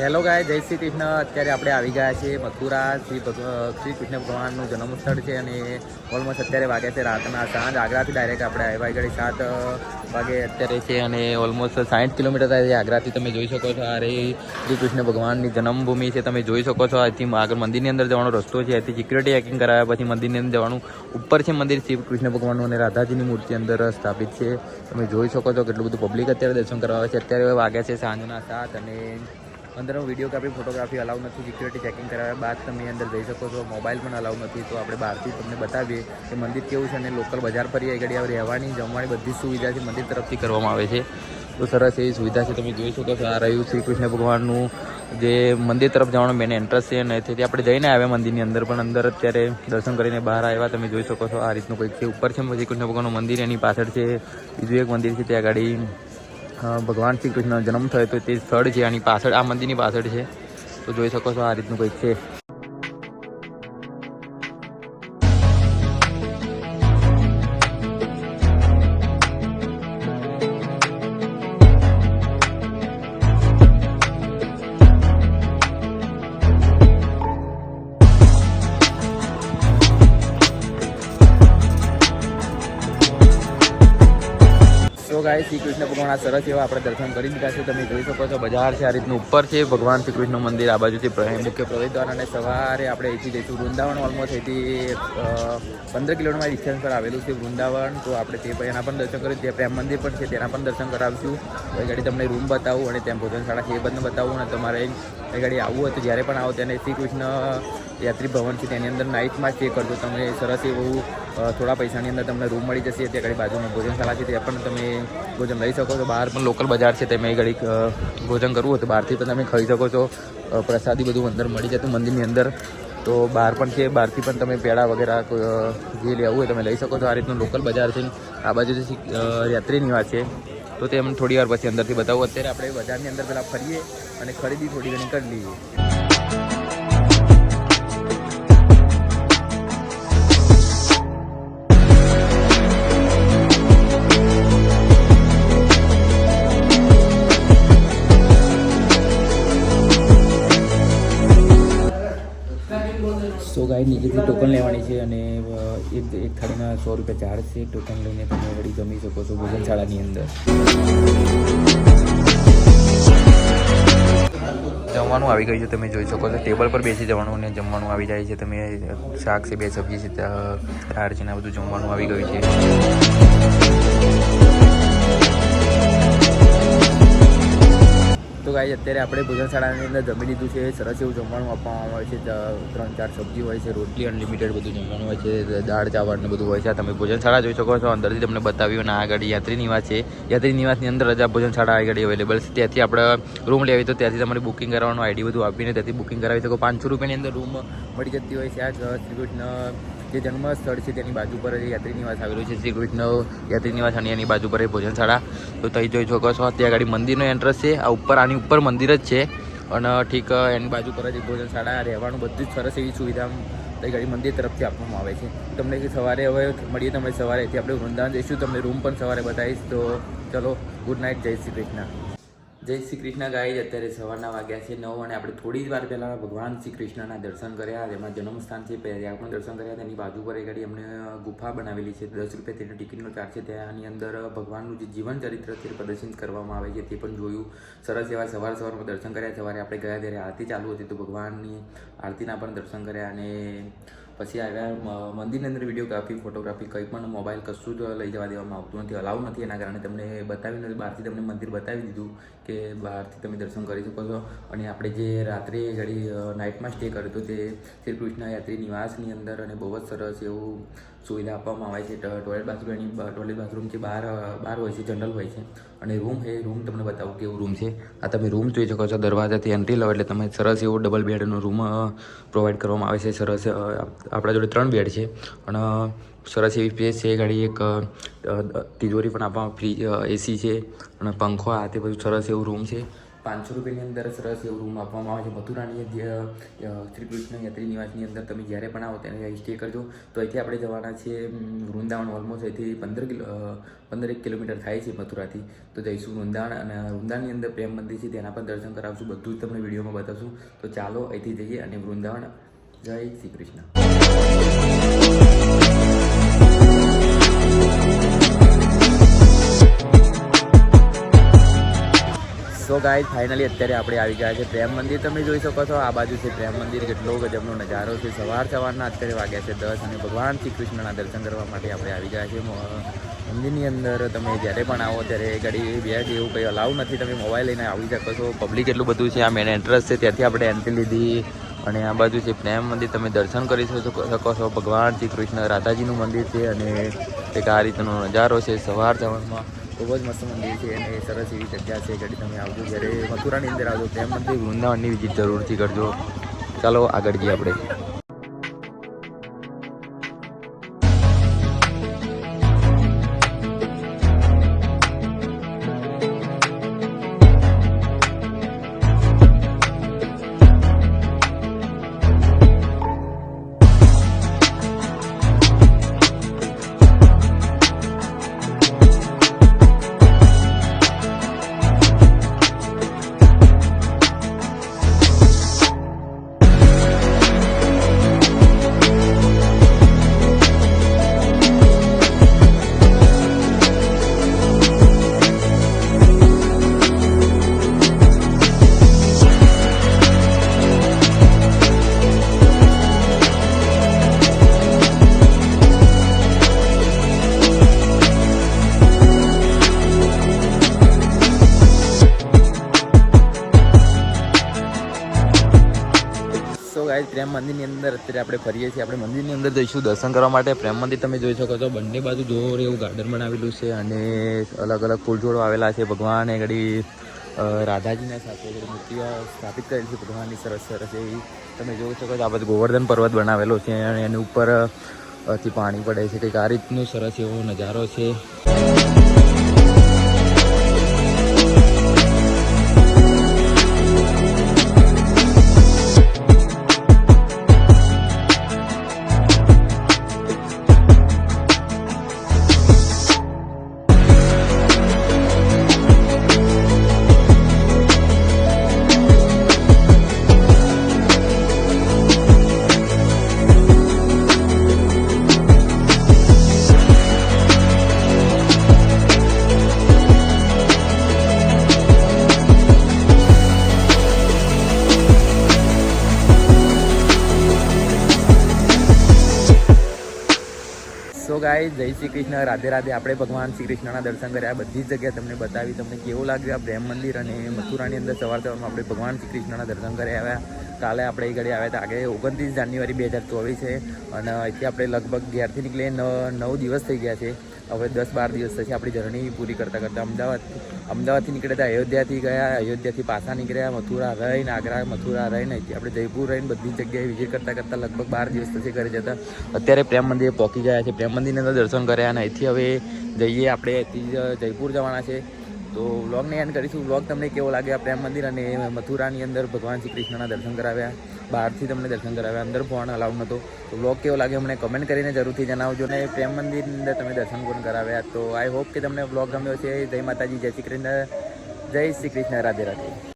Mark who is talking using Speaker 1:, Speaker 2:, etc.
Speaker 1: Hello ગાય જય શ્રી કૃષ્ણ. અત્યારે આપણે આવી ગયા છીએ મથુરા. શ્રી શ્રી કૃષ્ણ ભગવાનનું જન્મસ્થળ છે અને ઓલમોસ્ટ અત્યારે વાગે છે રાતના સાંજ. આગ્રાથી ડાયરેક્ટ આપણે આવ્યા ઘડી સાત વાગે અત્યારે છે અને ઓલમોસ્ટ સાઠ કિલોમીટર થાય આગ્રાથી તમે જોઈ શકો છો આ શ્રી કૃષ્ણ ભગવાનની જન્મભૂમિ છે. તમે જોઈ શકો છો અહીંથી આગળ મંદિરની અંદર જવાનો રસ્તો છે. અહીંથી સિક્યુરિટી હેકિંગ કરાવ્યા પછી મંદિરની અંદર જવાનું. ઉપર છે મંદિર શ્રી કૃષ્ણ ભગવાનનું અને રાધાજીની મૂર્તિ અંદર સ્થાપિત છે. તમે જોઈ શકો છો કેટલું બધું પબ્લિક અત્યારે દર્શન કરવા છે. અત્યારે વાગ્યા છે સાંજના સાત અને અંદરનો વિડીયોગ્રાફી ફોટોગ્રાફી અલાઉ નથી સિક્યુરિટી ચેકિંગ કરાવ્યા બાદ તમે અંદર જઈ શકો છો. મોબાઈલ પણ અલાઉ નથી તો આપણે બહારથી તમને બતાવીએ કે મંદિર કેવું છે અને લોકલ બજાર પર એ ઘડી રહેવાની જમવાની બધી સુવિધા છે મંદિર તરફથી કરવામાં આવે છે. તો સરસ એવી સુવિધા છે તમે જોઈ શકો છો. આ રહ્યું શ્રી કૃષ્ણ ભગવાનનું જે મંદિર તરફ જવાનો મેન ઇન્ટરેસ્ટ છે અને તેથી આપણે જઈને આવ્યા મંદિરની અંદર પણ અંદર અત્યારે દર્શન કરીને બહાર આવ્યા. તમે જોઈ શકો છો આ રીતનું કંઈક છે. ઉપર છે શ્રી કૃષ્ણ ભગવાનનું મંદિર એની પાછળ છે બીજું એક મંદિર છે ત્યાં અ, ભગવાન શ્રી કૃષ્ણ જન્મ થયો તો તે સ્થળ છે, આની પાછળ, આ મંદિરની પાછળ છે. તો જોઈ શકો છો આ રીતનું કંઈક છે. સો ગાય શ્રી કૃષ્ણ ભગવાન આ સરસ એવા આપણે દર્શન કરી દીધા છે. તમે જોઈ શકો છો, બજાર છે આ રીતનું. ઉપર છે ભગવાન શ્રી કૃષ્ણ મંદિર, આ બાજુથી મુખ્ય પ્રવેશદ્વાર અને સવારે આપણે અહીંથી જઈશું. વૃંદાવન ઓલમોસ્ટ અહીંથી પંદર કિલોમીટર ડિસ્ટન્સ પર આવેલું છે વૃંદાવન. તો આપણે તે એના પણ દર્શન કરીશું જે પ્રેમ મંદિર પણ છે તેના પણ દર્શન કરાવીશું. એ ગાડી તમને રૂમ બતાવું અને ત્યાં ભોજનશાળા છે એ બધું બતાવું. અને તમારે એ ગાડી આવવું હોય તો જ્યારે પણ આવો, ત્યારે શ્રી કૃષ્ણ યાત્રી ભવન છે તેની અંદર નાઇટમાં સ્ટે કરજો. તમે સરસ એવું થોડા પૈસાની અંદર તમને રૂમ મળી જશે ત્યાં ઘડી બાજુમાં ભોજનશાળા છે ત્યાં પણ તમે ભોજન લઈ શકો છો. બહાર પણ લોકલ બજાર છે તમે ઘડી અ, ભોજન કરવું હોય તો બહારથી પણ તમે ખાઈ શકો છો. પ્રસાદી બધું અંદર મળી જતું મંદિરની અંદર. તો બહાર પણ છે બહારથી પણ તમે પેડા વગેરે જે લેવું હોય તમે લઈ શકો છો. આ રીતનું લોકલ બજાર છે. આ બાજુથી અ, વાત છે તો તે અમને થોડી વાર પછી અંદરથી બતાવું. અત્યારે આપણે બજારની અંદર પહેલાં ફરીએ અને ખરીદી થોડી ઘણી કરી લઈએ. ગાય નીચેથી ટોકન લેવાની છે અને એક એક થાળીના સો રૂપિયા ચાર્જ છે ટોકન લઈને તમે વળી જમી શકો છો ભોજનશાળાની અંદર. જમવાનું આવી ગયું છે, તમે જોઈ શકો છો. ટેબલ પર બેસી જવાનું અને જમવાનું આવી જાય છે. તમે શાક છે, બે સબ્જી છે દાળ છે ને બધું જમવાનું આવી ગયું છે. તો ગાઈ અત્યારે આપણે ભોજનશાળાની અંદર જમી લીધું છે. સરસ એવું જમવાનું આપવામાં આવે છે. ત્રણ, ચાર સબ્જી હોય છે, રોટલી અનલિમિટેડ બધું જમવાનું હોય છે દાળ, ચાવલ ને બધું હોય છે. તમે ભોજનશાળા જોઈ શકો છો. અંદરથી તમને બતાવ્યું અને આગળ યાત્રી નિવાસ છે. યાત્રી નિવાસની અંદર જ આ ભોજનશાળા આગળ અવેલેબલ છે. ત્યાંથી આપણે રૂમ લેવી તો ત્યાંથી તમારે બુકિંગ કરવાનું આઈડી બધું આપીને ત્યાંથી બુકિંગ કરાવી શકો. પાંચસો રૂપિયાની અંદર રૂમ મળી જતી હોય છે. આ જ શ્રી કૃષ્ણ જે જન્મ સ્થળ છે તેની બાજુ પર યાત્રી નિવાસ આવેલું છે. શ્રી કૃષ્ણ યાત્રી નિવાસ અને એની બાજુ પર ભોજનશાળા. તો તઈ જોઈ શકો છો ત્યાં આગળ મંદિરનો એન્ટ્રન્સ છે. આ ઉપર, આની ઉપર મંદિર જ છે. અને ઠીક એની બાજુ પર જ ભોજનશાળા રહેવાનું બધું જ સરસ એવી સુવિધા તઈ ગાડી મંદિર તરફથી આપવામાં આવે છે. તમને સવારે હવે મળીએ તમને સવારે થી આપણે વૃંદાવન જઈશું, તમને રૂમ પણ સવારે બતાવીશ. તો ચલો ગુડ નાઇટ જય શ્રી કૃષ્ણ. જય શ્રી કૃષ્ણ ગાય અત્યારે સવારના વાગ્યા છે નવ અને આપણે થોડી જ વાર પહેલાં ભગવાન શ્રી કૃષ્ણના દર્શન કર્યા જેમાં જન્મસ્થાન છે ત્યાં પણ દર્શન કર્યા, તેની બાજુ પર એક અમને ગુફા બનાવેલી છે, દસ રૂપિયા તેનો ટિકિટનો ચાર્જ છે ત્યાંની અંદર ભગવાનનું જે જીવન ચરિત્ર છે પ્રદર્શિત કરવામાં આવે છે, તે પણ જોયું. સરસ એવા સવાર સવારમાં દર્શન કર્યા, સવારે આપણે ગયા ત્યારે આરતી ચાલુ હતી, તો ભગવાનની આરતીના પણ દર્શન કર્યા, અને પછી આવ્યા મંદિરની અંદર વિડીયોગ્રાફી ફોટોગ્રાફી કંઈ પણ મોબાઈલ કશું જ લઈ જવા દેવામાં આવતું નથી અલાઉ નથી. એના કારણે તમને બતાવી નથી બહારથી તમને મંદિર બતાવી દીધું કે બહારથી તમે દર્શન કરી શકો છો. અને આપણે જે રાત્રે ઘડી નાઇટમાં સ્ટે કર્યો હતો તે શ્રી કૃષ્ણ યાત્રી નિવાસની અંદર અને બહુ જ સરસ એવું સુવિધા આપવામાં આવે છે. ટોયલેટ બાથરૂમ ટોયલેટ બાથરૂમ જે બહાર બહાર હોય છે જનરલ હોય છે. અને રૂમ એ રૂમ તમને બતાવું કેવું રૂમ છે. આ તમે રૂમ જોઈ શકો છો, દરવાજાથી એન્ટ્રી લો એટલે તમે સરસ એવો ડબલ બેડનો રૂમ પ્રોવાઈડ કરવામાં આવે છે. સરસ આપણા જોડે ત્રણ બેડ છે. અને સરસ એવી સ્પેસ છે. ગાડી એક તિજોરી પણ આપવામાં ફ્રી એસી છે. અને પંખો આ તે બધું સરસ એવું રૂમ છે. પાંચસો રૂપિયાની અંદર સરસ એવું રૂમ આપવામાં આવે છે. મથુરાની શ્રી કૃષ્ણ યાત્રી નિવાસની અંદર તમે જ્યારે પણ આવો તેને સ્ટે કરજો. તો અહીંથી આપણે જવાના છે વૃંદાવન ઓલમોસ્ટ અહીંથી પંદર કિલો પંદરેક કિલોમીટર થાય છે મથુરાથી. તો જઈશું વૃંદાવન અને વૃંદાવનની અંદર પ્રેમ મંદિર છે તેના પણ દર્શન કરાવશું. બધું જ તમને વિડીયોમાં બતાવશું. તો ચાલો અહીંથી જઈએ અને Vrindavan Jai Shri Krishna. So guys finally અત્યારે આપણે આવી ગયા છે પ્રેમ મંદિર. તમે જોઈ શકો છો, આ બાજુ છે પ્રેમ મંદિર. કેટલો ગજબનો નજારો છે. સવાર સવારના અત્યારે વાગ્યા છે દસ અને ભગવાન શ્રી કૃષ્ણના દર્શન કરવા માટે આપણે આવી ગયા છે મંદિરની અંદર તમે જ્યારે પણ આવો, ત્યારે ઘડી બે કે એવું કંઈ અલાઉ નથી. તમે મોબાઈલ લઈને આવી શકો છો. પબ્લિક એટલું બધું છે, આ મેન એન્ટ્રન્સ છે. ત્યાંથી આપણે એન્ટ્રી લીધી અને આ બાજુ છે પ્રેમ મંદિર. તમે દર્શન કરી શકો છો. ભગવાન શ્રી કૃષ્ણ રાધાજીનું મંદિર છે અને એક આ રીતનો નજારો છે સવાર સવારમાં. ખૂબ જ મસ્ત મંદિર છે અને સરસ એવી જગ્યા છે ઘડી તમે આવજો જ્યારે મથુરાની અંદર આવજો પ્રેમ મંદિર વૃંદાવનની વિઝિટ જરૂરથી કરજો. ચાલો આગળ જઈએ આપણે. પ્રેમ મંદિરની અંદર અત્યારે આપણે ફરીએ છીએ. આપણે મંદિરની અંદર જઈશું દર્શન કરવા માટે. પ્રેમ મંદિર તમે જોઈ શકો છો. બંને બાજુ જોર એવું ગાર્ડન બનાવેલું છે અને અલગ અલગ ફૂલછોડો આવેલા છે. ભગવાન એ ઘડી રાધાજીના સાથે મૂર્તિઓ સ્થાપિત કરેલી છે. ભગવાનની સરસ સરસ એવી તમે જોઈ શકો છો. આ બધું ગોવર્ધન પર્વત બનાવેલો છે અને એની ઉપરથી પાણી પડે છે. કંઈક આ રીતનું સરસ એવો નજારો છે. ગાય જય શ્રી કૃષ્ણ. રાધે રાધે આપણે ભગવાન શ્રી કૃષ્ણના દર્શન કર્યા. બધી જ જગ્યાએ તમને બતાવી, તમને કેવું લાગ્યું આ પ્રેમ મંદિર અને મથુરાની અંદર સવાર સવારમાં આપણે ભગવાન શ્રી કૃષ્ણના દર્શન કરી આવ્યા. કાલે આપણે એ ઘડી આવ્યા હતા. આગળ ઓગણત્રીસ જાન્યુઆરી બે હજાર ચોવીસ છે અને અહીંથી આપણે લગભગ ઘેરથી નીકળીએ નવ નવ દિવસ થઈ ગયા છે. હવે દસ બાર દિવસ થશે આપણી જર્ની પૂરી કરતાં કરતાં અમદાવાદ અમદાવાદથી નીકળ્યા હતા. અયોધ્યાથી ગયા, અયોધ્યાથી પાછા નીકળ્યા, મથુરા રહીને આગ્રા મથુરા રહીને અહીંથી આપણે જયપુર રહીને બધી જગ્યાએ વિઝિટ કરતાં કરતાં લગભગ બાર દિવસ થશે ઘરે જતા. અત્યારે પ્રેમ મંદિરે પહોંચી ગયા છે. પ્રેમ મંદિરની દર્શન કર્યા અને અહીંથી હવે જઈએ આપણે અહીંથી જયપુર જવાના છે. તો વ્લોગને એન્ડ કરીશું. વ્લોગ તમને કેવો લાગે આ પ્રેમ મંદિર અને મથુરાની અંદર ભગવાન શ્રી કૃષ્ણના દર્શન કરાવ્યા. બહારથી તમને દર્શન કરાવ્યા. અંદર ફોન અલાઉડ નહોતો. તો વ્લોગ કેવો લાગે અમને કમેન્ટ કરીને જરૂરથી જણાવજો ને. પ્રેમ મંદિરની અંદર તમે દર્શન પણ કરાવ્યા. તો આઈ હોપ કે તમને વ્લોગ ગમ્યો છે જય માતાજી. જય શ્રી કૃષ્ણ. જય શ્રી કૃષ્ણ. રાધે રાધે.